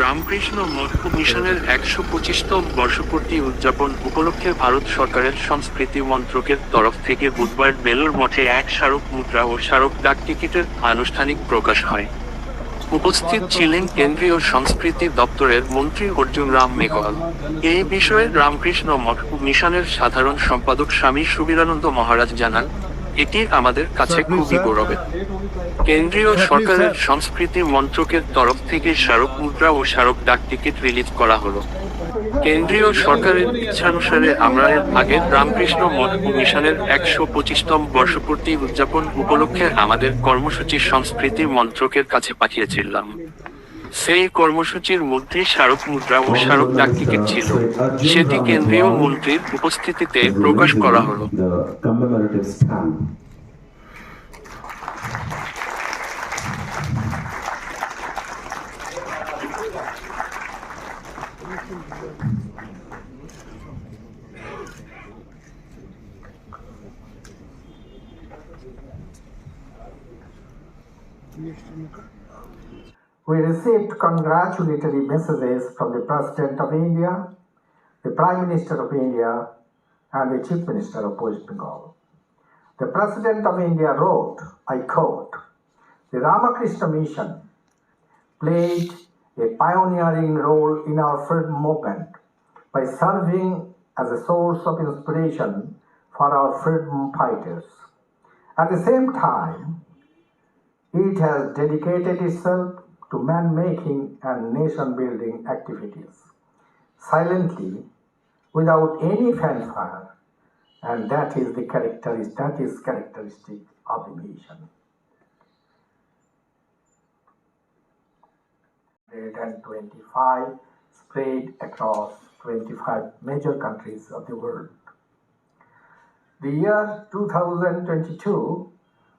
রামকৃষ্ণ মঠ মিশনের একশো পঁচিশতম বর্ষপূর্তি উদযাপন উপলক্ষে ভারত সরকারের সংস্কৃতি মন্ত্রকের তরফ থেকে বুধবার বেলুর মঠে এক স্মারক মুদ্রা ও স্মারক ডাক টিকিটের আনুষ্ঠানিক প্রকাশ হয়। উপস্থিত ছিলেন কেন্দ্রীয় সংস্কৃতি দপ্তরের মন্ত্রী অর্জুন রাম মেঘওয়াল। এই বিষয়ে রামকৃষ্ণ মঠ মিশনের সাধারণ সম্পাদক স্বামী সুবীরানন্দ মহারাজ জানান এটি আমাদের কাছে খুবই গৌরবের। কেন্দ্রীয় সরকারের সংস্কৃতি মন্ত্রকের তরফ থেকে স্মারক মুদ্রা ও স্মারক ডাক টিকিট রিলিজ করা হলো। কেন্দ্রীয় সরকারের ইচ্ছানুসারে আমরা এর আগের রামকৃষ্ণ মঠ মিশনের একশো পঁচিশতম বর্ষপূর্তি উদযাপন উপলক্ষে আমাদের কর্মসূচি সংস্কৃতি মন্ত্রকের কাছে পাঠিয়েছিলাম। সেই কর্মসূচির মধ্যে স্মারক মুদ্রা ও স্মারক ডাক টিকিট ছিল। সেটি কেন্দ্রীয় মন্ত্রীর উপস্থিতিতে প্রকাশ করা হলো। We received congratulatory messages from the President of India, the Prime Minister of India, and the Chief Minister of West Bengal. The President of India wrote, I quote, The Ramakrishna Mission played a pioneering role in our freedom movement by serving as a source of inspiration for our freedom fighters. At the same time, it has dedicated itself to man making and nation building activities silently without any fanfare and that is the characteristic that is characteristic of the nation. 125 spread across 25 major countries of the world. The year 2022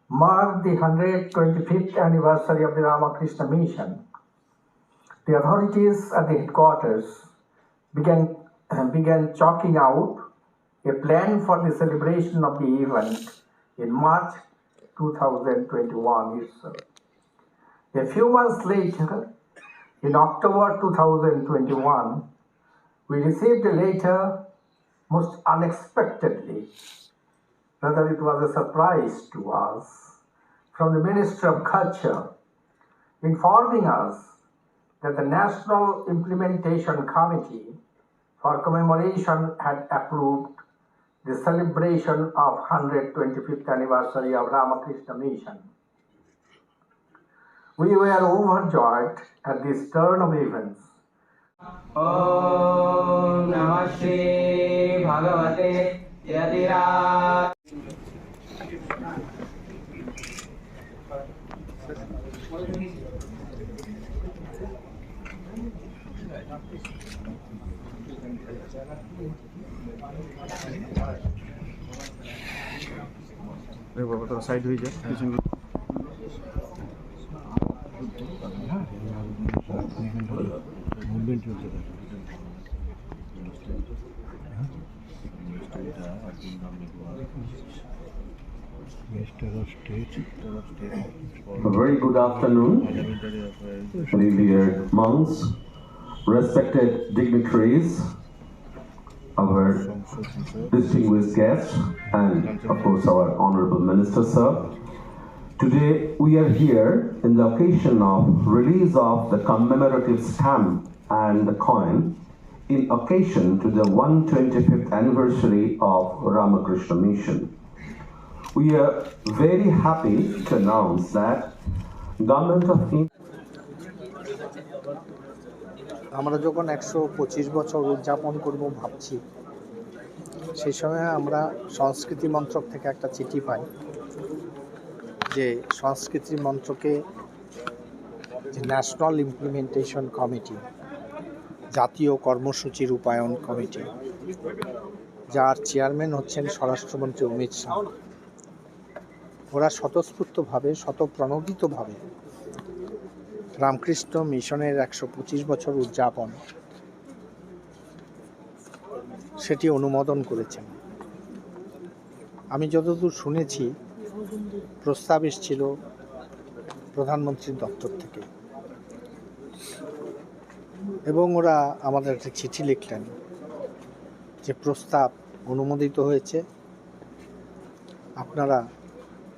marked the 125th anniversary of the Ramakrishna Mission. The authorities at the headquarters began, began chalking out a plan for the celebration of the event in March 2021 itself. A few months later, in October 2021, we received a letter most unexpectedly Rather, it was a surprise to us from the Minister of Culture informing us that the National Implementation Committee for Commemoration had approved the celebration of 125th anniversary of Ramakrishna Mission. We were overjoyed at this turn of events ॐ नमः श्री भगवते यतिराज আরে বাবা তোরা side হয়ে যা পিছন movement হচ্ছে A very good afternoon, revered monks, respected dignitaries, our distinguished guests, and of course our honorable minister, sir. Today we are here in the occasion of release of the commemorative stamp and the coin in occasion to the 125th anniversary of Ramakrishna Mission. We are very happy to announce that Government of India আমরা যখন একশো পঁচিশ বছর উদযাপন করব ভাবছি সেই সময় আমরা সংস্কৃতি মন্ত্রক থেকে একটা চিঠি পাই যে সংস্কৃতি মন্ত্রকে ন্যাশনাল ইমপ্লিমেন্টেশন কমিটি জাতীয় কর্মসূচি রূপায়ণ কমিটি, যার চেয়ারম্যান হচ্ছেন স্বরাষ্ট্রমন্ত্রী অমিত শাহ। ওরা স্বতঃস্ফূর্তভাবে, স্বতঃপ্রণোদিতভাবে রামকৃষ্ণ মিশনের একশো পঁচিশ বছর উদযাপন সেটি অনুমোদন করেছেন। আমি যতদূর শুনেছি, প্রস্তাব এসেছিল প্রধানমন্ত্রীর দপ্তর থেকে। এবং ওরা আমাদের একটা চিঠি লিখলেন যে প্রস্তাব অনুমোদিত হয়েছে। আপনারা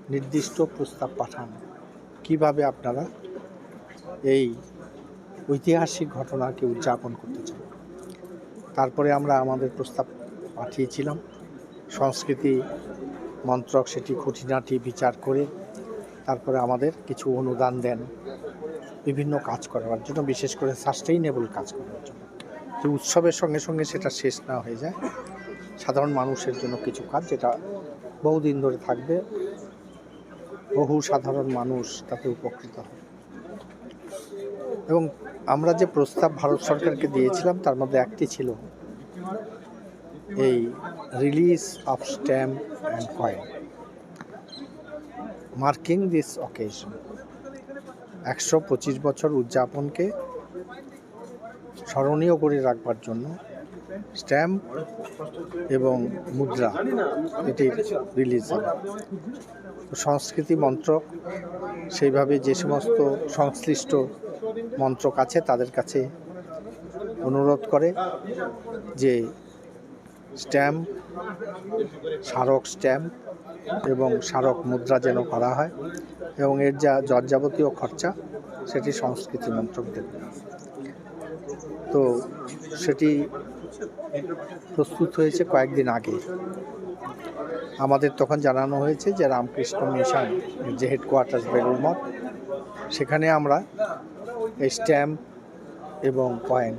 নির্দিষ্ট প্রস্তাব পাঠান। কীভাবে আপনারা এই ঐতিহাসিক ঘটনাকে উদযাপন করতে চান? তারপরে আমরা আমাদের প্রস্তাব পাঠিয়েছিলাম। সংস্কৃতি মন্ত্রক সেটি খুঁটিনাটি বিচার করে তারপরে আমাদের কিছু অনুদান দেন। বিভিন্ন কাজ করার জন্য, বিশেষ করে সাস্টেইনেবল কাজ করার জন্য। যে উৎসবের সঙ্গে সঙ্গে সেটা শেষ না হয়ে যায়। সাধারণ মানুষের জন্য কিছু কাজ যেটা বহুদিন ধরে থাকবে, বহু সাধারণ মানুষ তাতে উপকৃত হবে। এবং আমরা যে প্রস্তাব ভারত সরকারকে দিয়েছিলাম, তার মধ্যে একটি ছিল এই release of stamp and coin marking this occasion একশো পঁচিশ বছর উদযাপনকে স্মরণীয় করে রাখবার জন্য স্ট্যাম্প এবং মুদ্রা এটির রিলিজ সংস্কৃতি মন্ত্রক, সেইভাবে যে সমস্ত সংশ্লিষ্ট মন্ত্রক আছে তাদের কাছে অনুরোধ করে যে স্ট্যাম্প, স্মারক স্ট্যাম্প এবং স্মারক মুদ্রা যেন করা হয়। এবং এর যা যৎযাবতীয় খরচা, সেটি সংস্কৃতি মন্ত্রক দেবে তো সেটি প্রস্তুত হয়েছে কয়েকদিন আগে। আমাদের তখন জানানো হয়েছে যে রামকৃষ্ণ মিশন যে হেডকোয়ার্টার বেলুর মঠ, সেখানে আমরা এই স্ট্যাম্প এবং কয়েন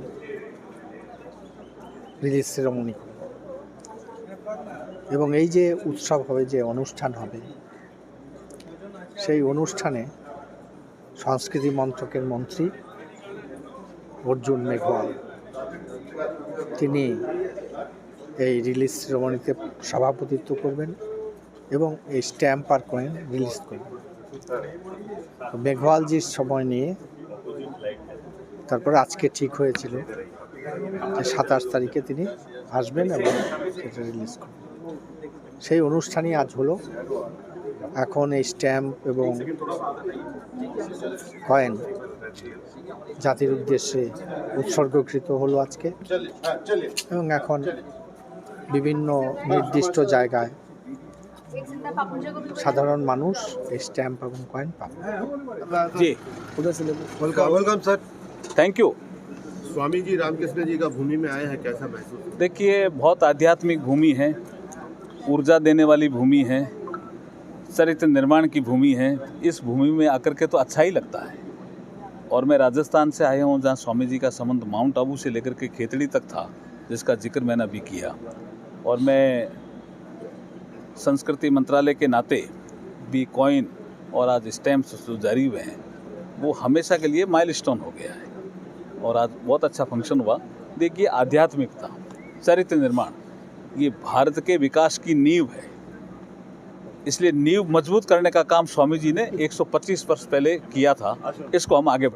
রিলিজ সেরেমনি এবং এই যে উৎসব হবে, যে অনুষ্ঠান হবে সেই অনুষ্ঠানে সংস্কৃতি মন্ত্রকের মন্ত্রী অর্জুন মেঘওয়াল। তিনি এই রিলিজ সেরেমনিতে সভাপতিত্ব করবেন এবং এই স্ট্যাম্প আর কয়েন রিলিজ করবেন। মেঘওয়ালজির সময় নিয়ে তারপরে আজকে ঠিক হয়েছিল যে সাতাশ তারিখে তিনি আসবেন এবং সেটা রিলিজ করবেন। সেই অনুষ্ঠানই আজ হলো এখন এই স্ট্যাম্প এবং কয়েন জাতির উদ্দেশ্যে উৎসর্গকৃত হলো আজকে এবং এখন বিভিন্ন নির্দিষ্ট জায়গায় সাধারণ মানুষ এই স্ট্যাম্প এবং কয়েন পাবে जी welcome welcome sir thank you Swami ji Ramakrishna ji का भूमि में आए हैं कैसा महसूस हुआ? देखिए बहुत आध्यात्मिक भूमि है ऊर्जा देने वाली भूमि है चरित्र निर्माण की भूमि है, इस भूमि में आकर के तो अच्छा ही लगता है। और मैं राजस्थान से आया हूँ, जहाँ स्वामी जी का संबंध माउंट आबू से लेकर के खेतड़ी तक था, जिसका ज़िक्र मैंने अभी किया। और मैं संस्कृति मंत्रालय के नाते भी कॉइन और आज स्टैम्प्स जो जारी हुए हैं, वो हमेशा के लिए माइलस्टोन हो गया है। और आज बहुत अच्छा फ़ंक्शन हुआ। देखिए, आध्यात्मिकता, चरित्र निर्माण, ये भारत के विकास की नींव है। इसलिए नींव मज़बूत करने का काम स्वामी जी ने 125 वर्ष पहले किया था। इसको हम आगे